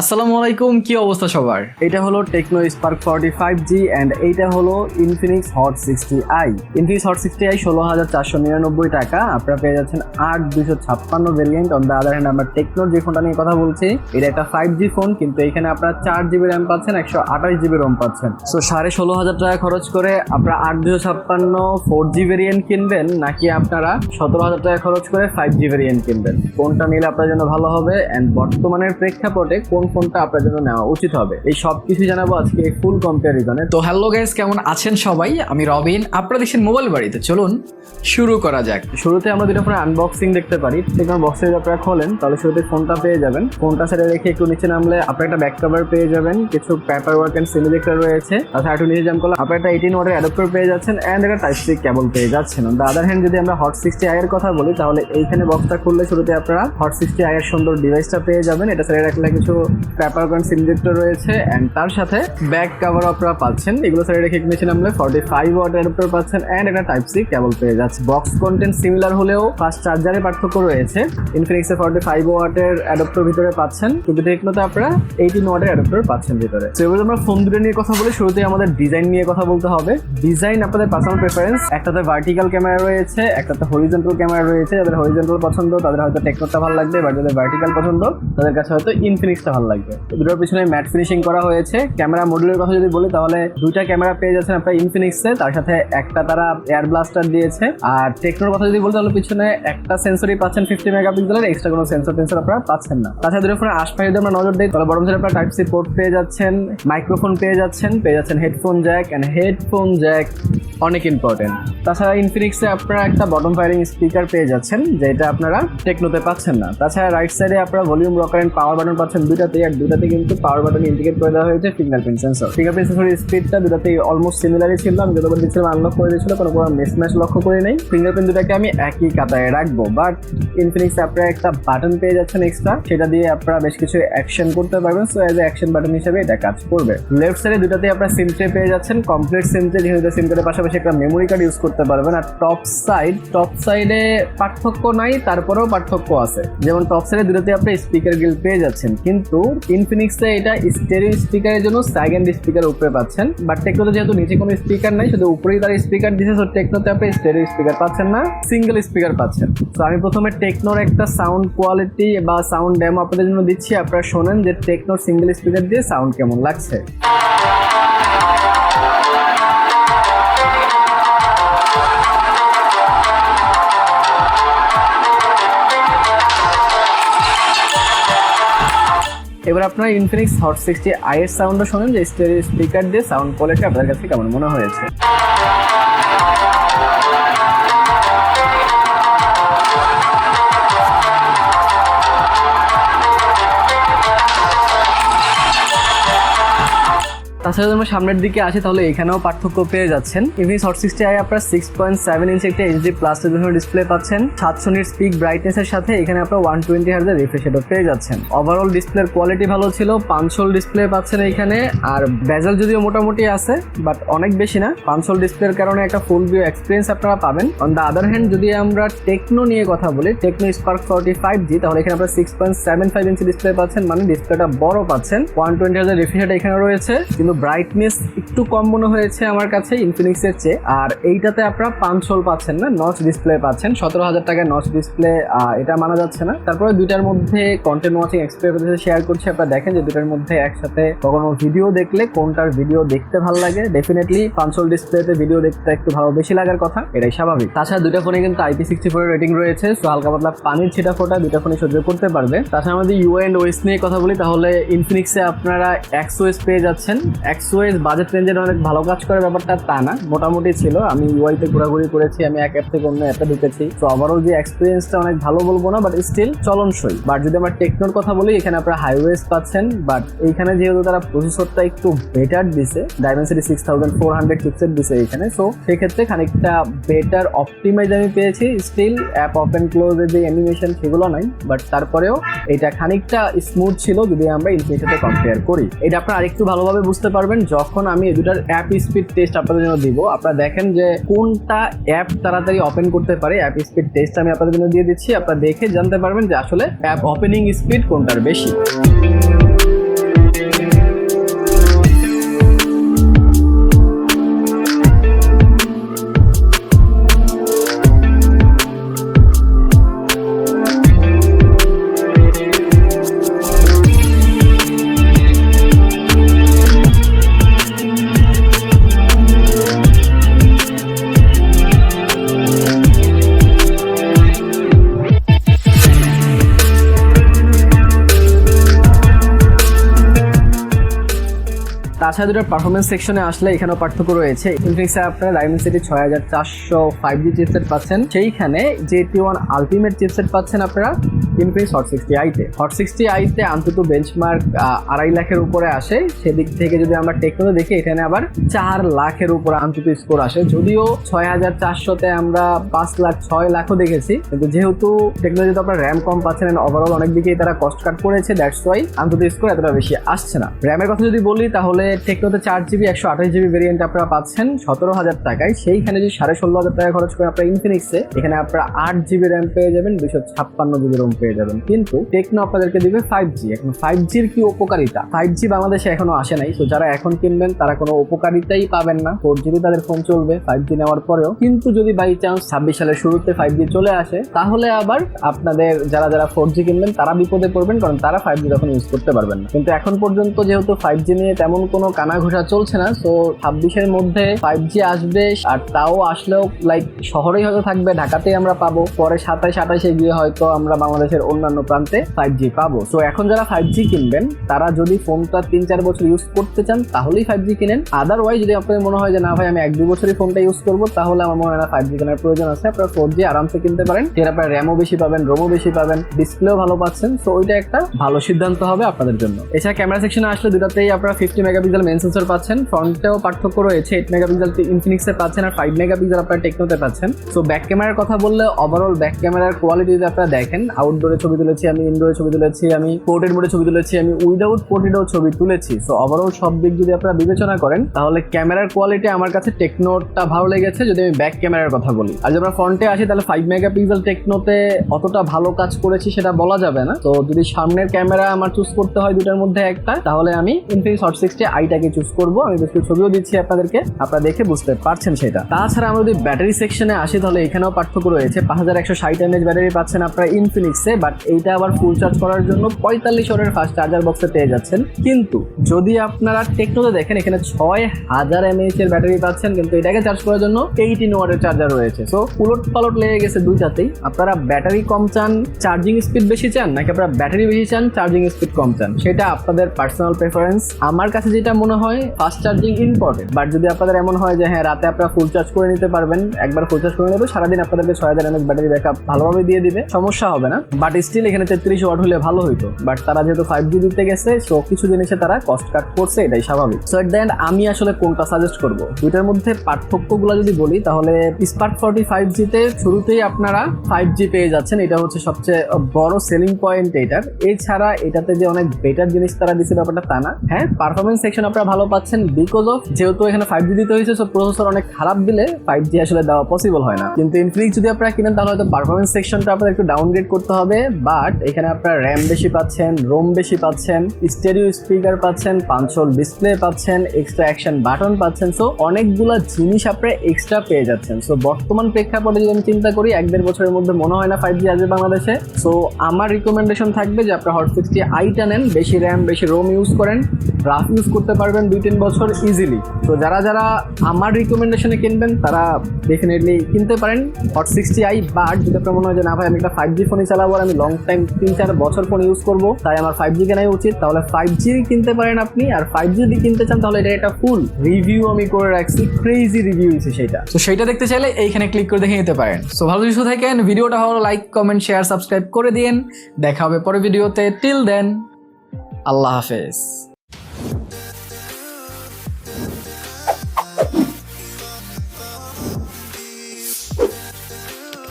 আসসালামু আলাইকুম, কি অবস্থা সবার? এটা হলো Tecno Spark forty five G and এইটা হলো Infinix Hot sixty i Infinix Hot sixty i ষোলো হাজার চারশো নিরানব্বই টাকা। আপনারা পেয়ে যাচ্ছেন আট দুশো ছাপ্পান্ন variant on the other hand আমরা টেকনোর যে ফোনটা নিয়ে কথা বলছি, এটা একটা ফাইভ জি ফোন কিন্তু এখানে আপনারা চার জিবি র্যাম পাচ্ছেন, একশো আঠাশ জিবি রোম পাচ্ছেন। সো সাড়ে ষোলো হাজার টাকা খরচ করে আপনারা আট দুশো ছাপ্পান্ন ফোর জি ভেরিয়েন্ট কিনবেন, নাকি আপনারা সতেরো হাজার টাকা খরচ করে ফাইভ জি ভেরিয়েন্ট কিনবেন। কোনটা নিলে আপনার জন্য ভালো হবে অ্যান্ড বর্তমানের প্রেক্ষাপটে কোন ফোনটা আপনার জন্য নেওয়া উচিত হবে। এই সব কিছু জানাব আজকে ফুল কম্পারিজনে তো হ্যালো গাইস কেমন আছেন সবাই? আমি রবিন আপনারা দেখছেন মোবাইল বাড়িতে। চলুন শুরু করা যাক। শুরুতে আমরা দুটো ফোনের আনবক্সিং দেখতে পারি। সেখানে বক্সে যদি আপনারা খোলেন, তাহলে শুরুতে ফোনটা পেয়ে যাবেন। ফোনটা সাইডে রেখে একটু নিচে নামলে আপনার একটা ব্যাক কভার পেয়ে যাবেন। কিছু পেপার ওয়ার্ক অ্যান্ড সিলিজেক্টর রয়েছে। তাছাড়া একটু নিচে জাম করলে আপনার একটা এইটিন ওয়াটের অ্যাডাপ্টার পেয়ে যাচ্ছেন অ্যান্ড একটা টাইপ সি কেবল পেয়ে যাচ্ছেন। দ্য আদার হ্যান্ড যদি আমরা হট সিক্সটি আই এর কথা বলি, তাহলে এইখানে বক্সটা খুললে শুরুতে আপনারা হট সিক্সটি আই এর সুন্দর ডিভাইসটা পেয়ে যাবেন। এটা সাইডে রাখলে কিছু ওয়ার্ক অ্যান্ড রয়েছে অ্যান্ড তার সাথে ব্যাক কভার আপনারা পাচ্ছেন। এগুলো সাইডে রেখে নিচে নামলে ফর্টি ফাইভ ওয়াট অ্যাডাপ্টার পাচ্ছেন অ্যান্ড একটা টাইপ সি কেবল পেয়ে যাচ্ছে। বক্স কন্টেন্ট সিমিলার হলেও ফাস্ট চার্জারে পার্থক্য রয়েছে। ইনফিনিক্সে ফর্টি ফাইভ ওয়াটের অ্যাডাপ্টার ভিতরে পাচ্ছেন। কিন্তু টেকনোতে আপনারা এইটিন ওয়াটের অ্যাডাপ্টার পাচ্ছেন ভিতরে। তো এবার আমরা ফোন দুটো নিয়ে কথা বলি শুরুতে আমাদের ডিজাইন নিয়ে কথা বলতে হবে। ডিজাইন আপনাদের পার্সোনাল প্রেফারেন্স একটাতে ভার্টিক্যাল ক্যামেরা রয়েছে, একটাতে হরিজেন্টাল ক্যামেরা রয়েছে। যাদের হরিজেন্টাল পছন্দ, তাদের হয়তো টেকনোটা ভালো লাগবে, বা যাদের ভার্টিক্যাল পছন্দ, তাদের কাছে হয়তো ইনফিনিক্সটা ভালো লাগবে। দুটোর পিছনে ম্যাট ফিনিশিং করা হয়েছে। ক্যামেরা মডেলের কথা যদি বলি, তাহলে দুইটা ক্যামেরা পেয়ে যাচ্ছেন আপনার ইনফিনিক্সে তার সাথে একটা তারা এয়ার ব্লাস্টার দিয়েছে। আর টেকনোর কথা যদি বলি, তাহলে পিছনে একটা সেন্সরই পাচ্ছেন ফিফটি মেগাপিক্সেলের এক্সট্রা কোনো সেন্সর টেন্সর আপনারা পাচ্ছেন না। তাছাড়া দুটো ফোনের আশপাশে যদি আমরা নজর দিই, তাহলে বরং আপনারা টাইপ সি পোর্ট পেয়ে যাচ্ছেন মাইক্রোফোন পেয়ে যাচ্ছেন পেয়ে যাচ্ছেন headphone jack and headphone jack অনেক ইম্পর্টেন্ট তাছাড়া ইনফিনিক্সে আপনারা একটা বটম ফায়ারিং স্পিকার পেয়ে যাচ্ছেন, যেটা আপনারা টেকনোতে পাচ্ছেন না। তাছাড়া রাইট সাইডে আপনারা volume rocker and power button পাচ্ছেন দুটাতেই আর দুটাতে কিন্তু পাওয়ার বাটন ইন্ডিকেট করে দেওয়া হয়েছে ফিঙ্গারপ্রিন্ট সেন্সর ফিঙ্গারপ্রিন্ট সেন্সরের স্পিডটা দুটাতেই অলমোস্ট সিমিলারই ছিল। আমি যতবার দিচ্ছিলাম আনলক করে দিয়েছিল, কোনো কোনো মিস ম্যাচ লক্ষ্য করি নাই। ফিঙ্গারপ্রিন্ট দুটাকে আমি একই কাতায় রাখব। বাট ইনফিনিক্সে আপনারা একটা বাটন পেয়ে যাচ্ছেন এক্সট্রা সেটা দিয়ে আপনারা বেশ কিছু অ্যাকশন করতে পারবেন। So as a action button হিসেবে এটা কাজ করবে। লেফট সাইডে দুটাতে আপনারা সিম ট্রে পেয়ে যাচ্ছেন। কমপ্লিট সিম ট্রে যেহেতু সিম ট্রের পাশাপাশি একটা মেমোরি কার্ড ইউজ করতে পারবেন। আর টপ সাইড টপ সাইডে পার্থক্য নাই, তারপরেও পার্থক্য আছে। যেমন টপ সাইডে দুটাতে আপনি স্পিকার গিল পেয়ে যাচ্ছেন। কিন্তু ইনফিনিক্সে এটা স্টেরিও স্পিকারের জন্য সেকেন্ড স্পিকার উপরে পাচ্ছেন। বাট টেকনোতে যেহেতু নিচে কোনো স্পিকার নাই, শুধু উপরেই তার স্পিকার দিচ্ছে তো টেকনোতে আপনি স্টেরিও স্পিকার পাচ্ছেন না সিঙ্গেল স্পিকার পাচ্ছেন। তো আমি প্রথমে টেকনোর একটা সাউন্ড কোয়ালিটি বা সাউন্ড ড্যামো আপনাদের জন্য দিচ্ছি। আপনারা শোনেন যে টেকনোর সিঙ্গেল স্পিকার দিয়ে সাউন্ড কেমন লাগছে। এবার আপনারা ইনফিনিক্স হট সিক্সটি আই এর সাউন্ডও শোনেন যে স্টেরিও স্পিকার দিয়ে সাউন্ড কোয়ালিটি আপনার কাছে কেমন মনে হয়েছে? তাছাড়া আমরা সামনের দিকে আসি, তাহলে এখানেও পার্থক্য পেয়ে যাচ্ছেন। ইনফিনিক্স হট সিক্সটি আই আপনার six point seven inch HD HD plus display পাচ্ছেন। সাতশো নিট স্পিক ব্রাইটনেসের সাথে এখানে আপনার ওয়ান টোয়েন্টি হার্জের রিফ্রেশ রেটও পেয়ে যাচ্ছেন। ওভারঅল ডিসপ্লের কোয়ালিটি ভালো ছিল পাঁচশোল ডিসপ্লে পাচ্ছেন এখানে আর বেজেল যদিও মোটামুটি আছে বাট অনেক বেশি না। পাঁচশোল ডিসপ্লের কারণে একটা ফুল ভিউ এক্সপিরিয়েন্স আপনারা পাবেন। অন দ্য আদার হ্যান্ড যদি আমরা টেকনো নিয়ে কথা বলি Tecno Spark forty five G তাহলে এখানে আপনার six point seven five inch display পাচ্ছেন। মানে ডিসপ্লেটা বড় পাচ্ছেন। ওয়ান টোয়েন্টি হাজার রিফ্রেশ রেট এখানে রয়েছে। কিন্তু ব্রাইটনেস একটু কম মনে হয়েছে আমার কাছে ইনফিনিক্সের চেয়ে। আর এইটাতে আপনারা পাঁচশোল পাচ্ছেন না নচ ডিসপ্লে পাচ্ছেন। সতেরো হাজার টাকায় নচ ডিসপ্লে এটা মানা যাচ্ছে না। তারপরে দুইটার মধ্যে কন্টেন্ট ওয়াচিং এক্সপিরিয়েন্স শেয়ার করছি, আপনারা দেখেন যে দুটার মধ্যে একসাথে কখনো ভিডিও দেখলে কোনটার ভিডিও দেখতে ভালো লাগে। ডেফিনেটলি পাঁচশোল ডিসপ্লেতে ভিডিও দেখতে একটু ভালো, বেশি লাগার কথা, এটাই স্বাভাবিক। তাছাড়া দুটা ফোনে কিন্তু আইপি সিক্সটি ফোর রেটিং রয়েছে সো হালকা পাতলা পানির ছিটা ফোটা দুটা ফোনে সহ্য করতে পারবে। তাছাড়া আমাদের ইউ এন্ড ওয়েস নিয়ে কথা বলি, তাহলে ইনফিনিক্সে আপনারা একশো ওয়েস পেয়ে যাচ্ছেন। এক্স ওয়েস বাজেট রেঞ্জের অনেক ভালো কাজ করে ব্যাপারটা তা না, মোটামুটি ছিল। আমি ইউআইতে ঘোরাঘুরি করেছি, আমি এক অ্যাপ থেকে অন্য অ্যাপে ঢুকেছি। তো ওভারঅল যে এক্সপিরিয়েন্সটা অনেক ভালো বলব না বাট স্টিল চলনসই। বাট যদি আমরা টেকনোর কথা বলি, এখানে আপনারা হাইওয়েজ পাচ্ছেন বাট এইখানে যেহেতু তারা প্রসেসরটা একটু বেটার দিছে Dimensity six thousand four hundred chipset দিছে এখানে সো সেক্ষেত্রে খানিকটা বেটার অপটিমাইজ আমি পেয়েছি। স্টিল অ্যাপ ওপেন ক্লোজের যে অ্যানিমেশন সেগুলো নাই বাট তারপরেও এটা খানিকটা স্মুথ ছিল যদি আমরা সাথে কম্পেয়ার করি। এটা আপনারা আরেকটু ভালোভাবে বুঝতে পারবেন যখন আমি এই দুটার অ্যাপ স্পিড টেস্ট আপনাদের জন্য দিব। আপনারা দেখেন যে কোনটা অ্যাপ তাড়াতাড়ি ওপেন করতে পারে। অ্যাপ স্পিড টেস্ট আমি আপনাদের জন্য দিয়ে দিচ্ছি। আপনারা দেখে জানতে পারবেন যে আসলে অ্যাপ ওপেনিং স্পিড কোনটার বেশি। তাছাড়া দুটার পারফরমেন্স সেকশনে আসলে এখানেও পার্থক্য রয়েছে। ইনফিনিক্সে আপনারা ডায়মন্ড সিটি ছয় হাজার চারশো ফাইভ জি চিপসেট পাচ্ছেন। সেইখানে যে টি ওয়ান আলটিমেট চিপসেট পাচ্ছেন আপনারা। ইনফিনিক্স হট সিক্সটি আইতে হট সিক্সটি আইতে অন্তত বেঞ্চমার্ক আড়াই লাখের উপরে আসে। সেদিক থেকে যদি আমরা টেকনোতে দেখি, এখানে আবার চার লাখের উপরে অন্তত স্কোর আসে। যদিও ছয় হাজার চারশোতে আমরা পাঁচ লাখ, ছয় লাখও দেখেছি। কিন্তু যেহেতু টেকনোলজিতে আপনার র্যাম কম পাচ্ছেন ওভারঅল অনেক দিকেই তারা কস্ট কাট করেছে দ্যাটস ওয়াই অন্তত স্কোর এতটা বেশি আসছে না। র্যামের কথা যদি বলি, তাহলে টেকনোতে চার জিবি একশো আঠাশ জিবি ভেরিয়েন্ট আপনারা পাচ্ছেন, সতেরো হাজার টাকায়। সেইখানে যদি সাড়ে ষোলো হাজার টাকা খরচ করে আপনার ইনফিনিক্সে এখানে আপনারা আট জিবি র্যাম পেয়ে যাবেন, দুশো ছাপ্পান্ন জিবি রোম পেয়ে যাবেন। কিন্তু টেকনো আপনাদেরকে দিবে ফাইভ জি এখন ফাইভ জির কি উপকারিতা? ফাইভ জি বাংলাদেশে এখনও আসে নাই। তো যারা এখন কিনবেন, তারা কোনো উপকারিতাই পাবেন না। ফোর জিবি তাদের ফোন চলবে ফাইভ জি নেওয়ার পরেও। কিন্তু যদি বাই চান্স ছাব্বিশ সালের শুরুতে ফাইভ জি চলে আসে, তাহলে আবার আপনাদের যারা যারা ফোর জি কিনবেন, তারা বিপদে পড়বেন, কারণ তারা ফাইভ জি তখন ইউজ করতে পারবেন না। কিন্তু এখন পর্যন্ত যেহেতু ফাইভ জি নিয়ে তেমন কোনো কানাঘোষা চলছে না সো ছাব্বিশের মধ্যে ফাইভ জি আসবে, আর তাও আসলেও লাইক শহরেই হয়তো থাকবে, ঢাকাতেই আমরা পাবো। পরে সাতাইশ আঠাইশে গিয়ে হয়তো আমরা বাংলাদেশের অন্যান্য প্রান্তে ফাইভ জি পাবো। সো এখন যারা ফাইভ জি কিনবেন, তারা যদি ফোনটা তিন চার বছর ইউজ করতে চান, তাহলেই ফাইভ জি কিনেন। আদারওয়াইজ যদি আপনাদের মনে হয় যে, না ভাই, আমি এক দু বছরই ফোনটা ইউজ করব, তাহলে আমার মনে হয় না ফাইভ জি কেনার প্রয়োজন আছে। আপনারা ফোর জি আরামসে কিনতে পারেন। এর আপনার র্যামও বেশি পাবেন রোমও বেশি পাবেন ডিসপ্লেও ভালো পাচ্ছেন। সো ওইটা একটা ভালো সিদ্ধান্ত হবে আপনাদের জন্য। এছাড়া ক্যামেরা সেকশনে আসলে দুটাতেই আপনারা ফিফটি মেগাপিক্সেল মেন সেন্সর পাচ্ছেন। ফ্রন্টেও পার্থক্য রয়েছে এইট মেগাপিক্সেল ইনফিনিক্সে পাচ্ছেন আর ফাইভ মেগাপিক্সেল আপনারা টেকনোতে পাচ্ছেন। সো ব্যাক ক্যামেরার কথা বললে ওভারঅল ব্যাক ক্যামেরার কোয়ালিটি যদি আপনারা দেখেন আউটডোরে ছবি তুলেছি, আমি ইনডোরে ছবি তুলেছি, আমি পোর্টের মোডে ছবি তুলেছি, আমি উইদাউট পোর্টেডও ছবি তুলেছি। সো ওভারঅল সব দিক যদি আপনারা বিবেচনা করেন, তাহলে ক্যামেরার কোয়ালিটি আমার কাছে টেকনোটা ভালো লেগেছে, যদি আমি ব্যাক ক্যামেরার কথা বলি। আর যদি আমরা ফ্রন্টে আসি, তাহলে ফাইভ মেগাপিক্সেল টেকনোতে অতটা ভালো কাজ করেছি সেটা বলা যাবে না। তো যদি সামনের ক্যামেরা আমার চুজ করতে হয় দুটার মধ্যে একটা, তাহলে আমি ইনফিনিক্স হট সিক্সটি আইটাকে চুজ করব। আমি বেশ কিছু ছবিও দিচ্ছি আপনাদেরকে, আপনারা দেখে বুঝতে পারছেন সেটা। তাছাড়া আমরা যদি ব্যাটারি সেকশনে আসি, তাহলে এখানেও পার্থক্য রয়েছে। পাঁচ হাজার একশো ষাট এমএচ ব্যাটারি পাচ্ছেন আপনারা ইনফিনিক্সে বাট এইটা আবার ফুল চার্জ করার জন্য পঁয়তাল্লিশ ওয়াটের ফাস্ট চার্জার বক্সে পেয়ে যাচ্ছেন। কিন্তু যদি আপনারা টেকনোতে দেখেন, এখানে ছয় হাজার এমএএইচ এর ব্যাটারি পাচ্ছেন, কিন্তু এটাকে চার্জ করার জন্য এইটিন ওয়াটের চার্জার রয়েছে। সো উলট পালট লেগে গেছে দুইটাতেই। আপনারা ব্যাটারি কম চান চার্জিং স্পিড বেশি চান, নাকি আপনারা ব্যাটারি বেশি চান চার্জিং স্পিড কম চান? সেটা আপনাদের পার্সোনাল প্রেফারেন্স আমার কাছে যেটা মনে হয় ফাস্ট চার্জিং ইম্পর্টেন্ট বাট যদি আপনাদের এমন হয় যে হ্যাঁ রাতে আপনারা ফুল চার্জ করে নিতে পারবেন, একবার ফুল চার্জ করে নেবে, সারাদিন আপনাদেরকে ছয় হাজার এমএচ ব্যাটারি ব্যাকআপ ভালোভাবে দিয়ে দিবে। সমস্যা হবে না বাট স্টিল এখানে তেত্রিশ ওয়াট হলে ভালো হইতো। বাট তারা যেহেতু ফাইভ জি দিতে গেছে সো কিছু জিনিসে তারা কস্ট কাট করছে, এটাই স্বাভাবিক। সো এট দ্য এন্ড আমি আসলে কোনটা সাজেস্ট করব? দুইটার মধ্যে পার্থক্যগুলো যদি বলি, তাহলে স্পার্ক ফর্টি ফাইভ জিতে শুরুতেই আপনারা ফাইভ জি পেয়ে যাচ্ছেন। এটা হচ্ছে সবচেয়ে বড় সেলিং পয়েন্ট এটার। এছাড়া এটাতে যে অনেক বেটার জিনিস তারা দিচ্ছে ব্যাপারটা তা না। হ্যাঁ পারফরমেন্স সেকশন আপনারা ভালো পাচ্ছেন বিকজ অফ যেহেতু এখানে ফাইভ জি দিতে হয়েছে সো প্রসেসর অনেক খারাপ দিলে ফাইভ জি আসলে দেওয়া পসিবল হয় না। কিন্তু ইনফিনিক্স যদি আপনারা কিনেন, তাহলে হয়তো পারফরমেন্স সেকশনটা আপনাদের একটু ডাউনগ্রেড করতে হবে। বাট এখানে আপনারা র্যাম বেশি পাচ্ছেন রোম বেশি পাচ্ছেন স্টেরিও স্পিকার পাচ্ছেন পাঁচশোর ডিসপ্লে পাচ্ছেন এক্সট্রা অ্যাকশন বাটন পাচ্ছেন সো অনেকগুলা জিনিস আপনারা এক্সট্রা পেয়ে যাচ্ছেন। সো বর্তমান প্রেক্ষাপটে যদি আমি চিন্তা করি, এক দেড় বছরের মধ্যে মনে হয় না ফাইভ জি আসবে বাংলাদেশে। সো আমার রিকমেন্ডেশন থাকবে যে আপনারা হট সিক্সটি আইটা নেন, বেশি র্যাম বেশি রোম ইউজ করেন রাফ ইউজ করতে পারবেন দুই তিন বছর ইজিলি তো যারা যারা আমার রিকমেন্ডেশনে কিনবেন, তারা ডেফিনেটলি কিনতে পারেন। হট সিক্সটি আই বাট যদি আপনার মনে হয় যে না ভাই, আমি একটা ফাইভ জি ফোনই চালাবো আর আমি লং টাইম তিন, চার বছর ফোন ইউজ করব, তাই আমার ফাইভ জি কেনাই উচিত। তাহলে ফাইভ জি কিনতে পারেন আপনি, আর ফাইভ জি যদি কিনতে চান, তাহলে এটা একটা ফুল রিভিউ আমি করে রাখছি ক্রেজি রিভিউ হয়েছে সেটা। তো সেটা দেখতে চাইলে এইখানে ক্লিক করে দেখে নিতে পারেন। সো ভালো কিছু থাকেন, ভিডিওটা ভালো লাইক কমেন্ট শেয়ার সাবস্ক্রাইব করে দিন দেখা হবে পরে ভিডিওতে। টিল দেন আল্লাহ হাফেজ।